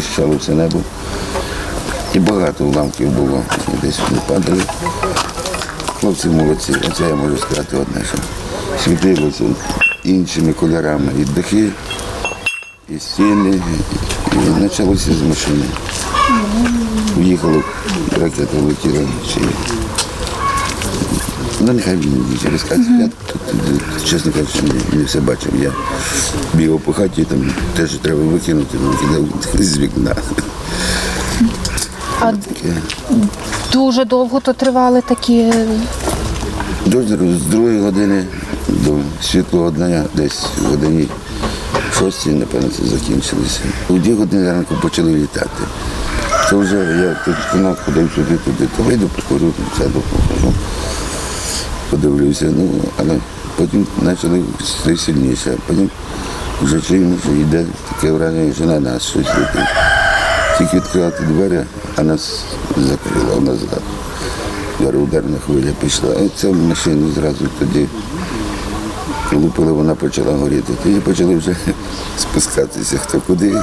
тріщало все небо. І багато уламків було. Десь вони падали. Хлопці молодці, оце я можу сказати одне, що світилося іншими кольорами і дахи, і стіни, і почалося з машини. Уїхало, ракета влетіла. Ну, нехай він її розкаже. Я тут, чесно кажучи, не, не все бачив. Я бігав по хаті, там те, що треба викинути, викидав з вікна. А Таке. дуже довго то тривали такі. До з другої години до світлого дня, десь в годині шостій, напевно, це закінчилося. У дві години ранку почали літати. Це вже я тут знав, ходив сюди, туди, то вийду, покажу, все допоможу. Подивлюся, ну, але потім почали все сильніше, потім вже чуємо, що йде таке враження, що на нас щось летить. Тільки відкривати двері, а нас закрило назад. Зараз ударна хвиля пішла. А в машину зразу тоді лупили, вона почала горіти. Тоді почали вже спускатися хто куди.